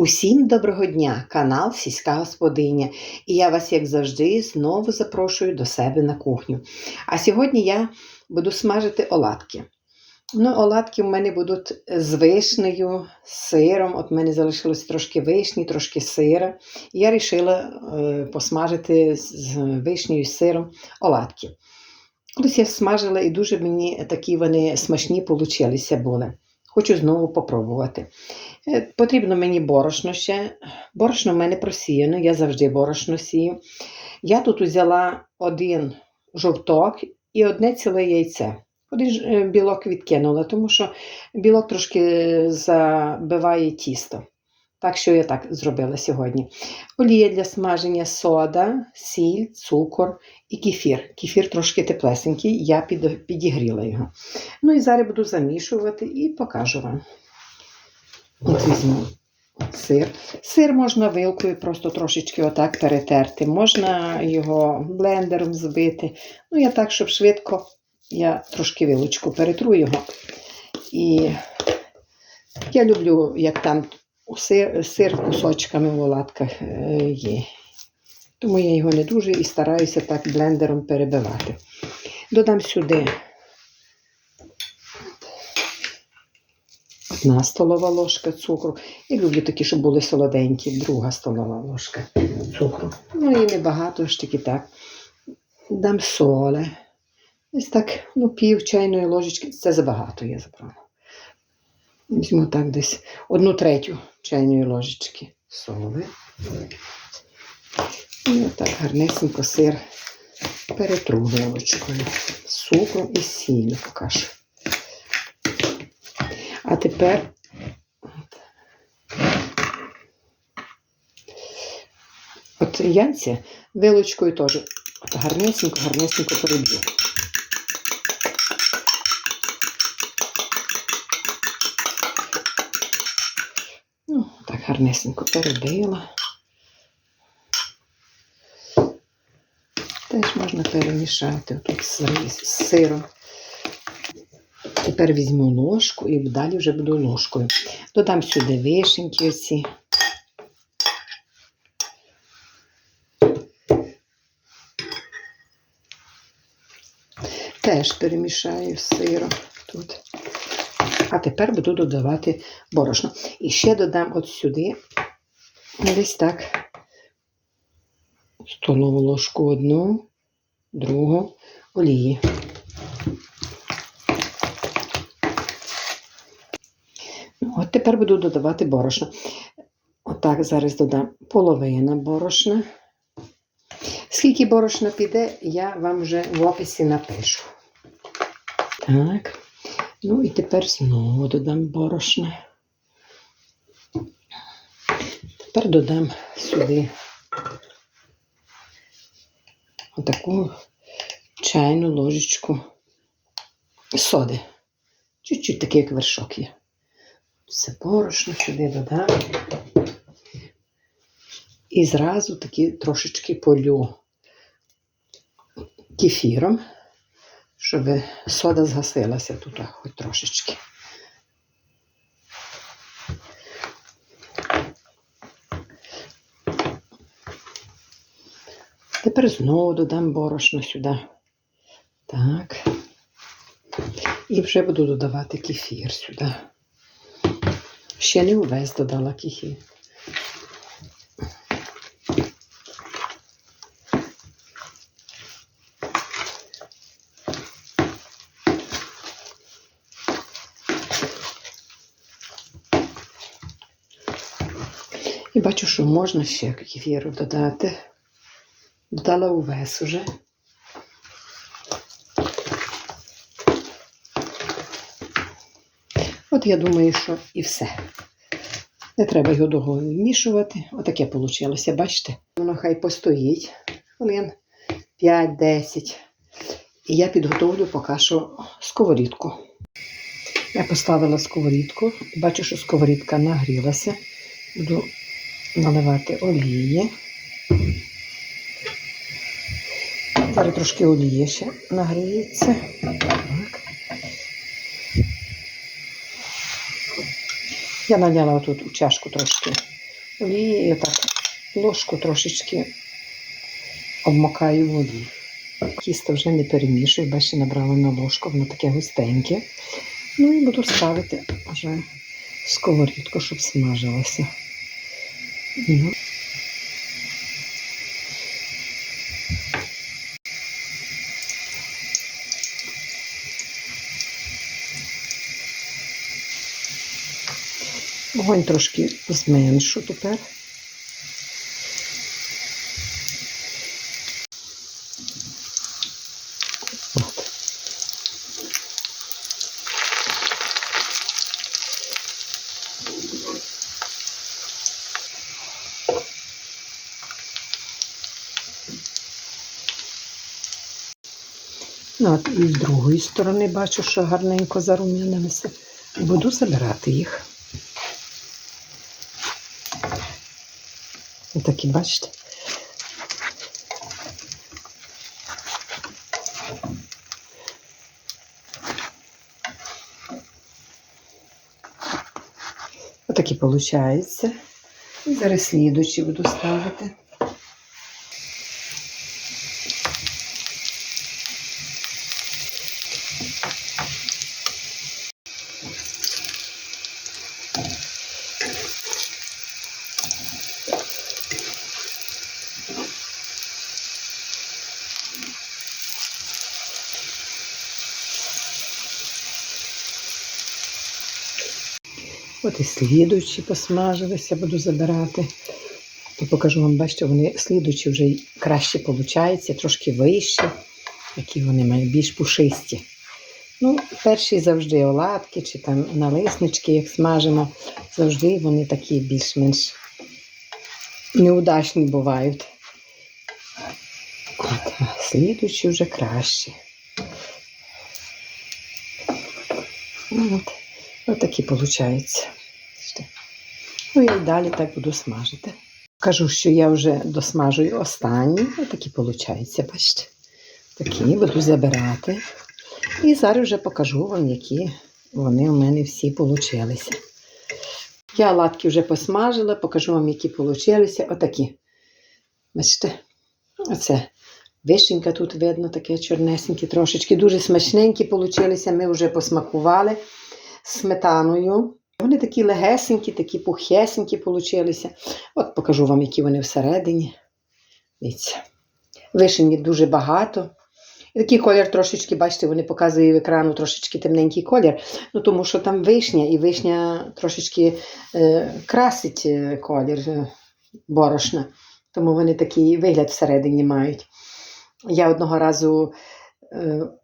Усім доброго дня, канал Сільська Господиня. І я вас, як завжди, знову запрошую до себе на кухню. А сьогодні я буду смажити оладки. Ну, оладки в мене будуть з вишнею, з сиром. От в мене залишилось трошки вишні, трошки сира. І я вирішила е, посмажити з вишнею сиром оладки. Колись я смажила і дуже мені такі вони смачні получилися були. Хочу знову попробувати. Е, Потрібно мені борошно ще. Борошно в мене просіяно, я завжди борошно сію. Я тут взяла один жовток і одне ціле яйце. Один е, білок відкинула, тому що білок трошки забиває тісто. Так що я так зробила сьогодні. Олія для смаження, сода, сіль, цукор і кефір. Кефір трошки теплесенький, я підігріла його. Ну і зараз буду замішувати і покажу вам. От візьму сир. Сир можна вилкою просто трошечки отак перетерти. Можна його блендером збити. Ну, я так, щоб швидко, я трошки вилочку перетру його. І я люблю, як там сир, сир кусочками в оладках е, є. Тому я його не дуже і стараюся так блендером перебивати. Додам сюди одна столова ложка цукру. І люблю такі, щоб були солоденькі, друга столова ложка цукру. Ну і небагато ж таки так. Дам соли. Ось так, ну, пів чайної ложечки. Це забагато я забрала. Візьму так десь одну третю чайної ложечки соли. І отак гарнесенько сир перетру вилочкою з і сіллю поки що. А тепер от яйця вилочкою теж гарнесенько, гарнесенько переб'ю. Ну, так гарнесенько перебила. Теж можна перемішати тут з сиром. Тепер візьму ложку і далі вже буду ложкою. Додам сюди вишеньки оці. Теж перемішаю з сиром тут. А тепер буду додавати борошно. І ще додам от сюди десь так столову ложку одну, другу олії. Ну, От тепер буду додавати борошно. Отак зараз додам половина борошна. Скільки борошна піде, я вам вже в описі напишу. Так. Ну і тепер знову додам борошна. Тепер додам сюди отаку чайну ложечку соди. Чуть-чуть такий, як вершок є. Все борошно сюди додам. І зразу таки трошечки полю кефіром, щоб сода згасилася тут хоч трошечки. Тепер знову додам борошно сюди. Так. І вже буду додавати кефір сюди. Ще не увесь додала кефір. І бачу, що можна ще кефіру додати. Додала увесь уже. От я думаю, що і все. Не треба його довго вмішувати. Отаке вийшло, бачите? Воно хай постоїть хвилин 5-10. І я підготовлю поки що сковорідку. Я поставила сковорідку, бачу, що сковорідка нагрілася. Буду наливати олії. Зараз трошки олії ще нагріється. Так. Я наляла тут у чашку трошки олії і так ложку трошечки обмокаю в. Тісто вже не перемішую, бачите, набрала на ложку, воно таке густеньке. Ну і буду ставити вже сковорідку, щоб смажилося. Ну. Вогонь трошки зменшу тепер. От. От і з другої сторони бачу, що гарненько зарум'янилися. Буду забирати їх. Отакі, бачите? Отакі виходить. І зараз слідучі буду ставити. От і слідуючі посмажилися, буду забирати. То покажу вам, бачите, вони слідуючі вже краще получаються, трошки вищі, які вони мають більш пушисті. Ну, перші завжди оладки чи там налиснички, як смажимо, завжди вони такі більш-менш неудачні бувають. От, слідуючі вже кращі. Ну, От. Отакі виходить. Ну, я й далі так буду смажити. Кажу, що я вже досмажую останні. Отакі виходить, бачите. Такі буду забирати. І зараз вже покажу вам, які вони у мене всі получилися. Я латки вже посмажила, покажу вам, які получилися. Отакі. Бачите? Оце вишенька тут видно, таке чорнесеньке трошечки. Дуже смачненькі получилися. Ми вже посмакували сметаною. Вони такі легесенькі, такі пухесенькі получилися. От покажу вам, які вони всередині. Дивіться. Вишені дуже багато. І такий колір трошечки, бачите, вони показують в екрану трошечки темненький колір. Ну, тому що там вишня, і вишня трошечки е, красить е, колір е, борошна. Тому вони такий вигляд всередині мають. Я одного разу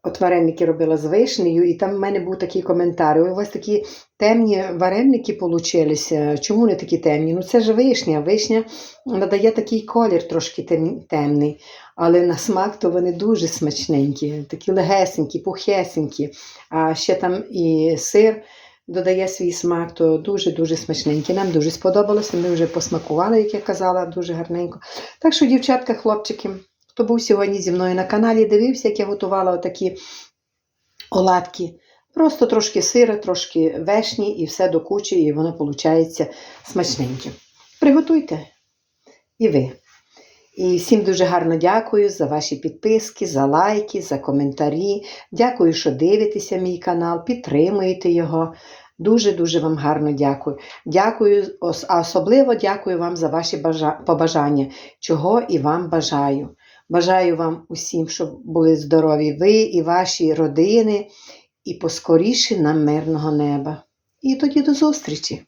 от вареники робила з вишнею, і там в мене був такий коментар. У вас такі темні вареники получилися. Чому не такі темні? Ну це ж вишня. Вишня надає такий колір трошки темний, але на смак то вони дуже смачненькі, такі легесенькі, пухесенькі. А ще там і сир додає свій смак, то дуже-дуже смачненькі. Нам дуже сподобалося. Ми вже посмакували, як я казала, дуже гарненько. Так що, дівчатка, хлопчики, хто був сьогодні зі мною на каналі, дивився, як я готувала отакі оладки. Просто трошки сира, трошки вешні і все до кучі, і воно виходить смачненьке. Приготуйте і ви. І всім дуже гарно дякую за ваші підписки, за лайки, за коментарі. Дякую, що дивитеся мій канал, підтримуєте його. Дуже-дуже вам гарно дякую. Дякую, а особливо дякую вам за ваші побажання, чого і вам бажаю. Бажаю вам усім, щоб були здорові ви і ваші родини, і поскоріше нам мирного неба. І тоді до зустрічі!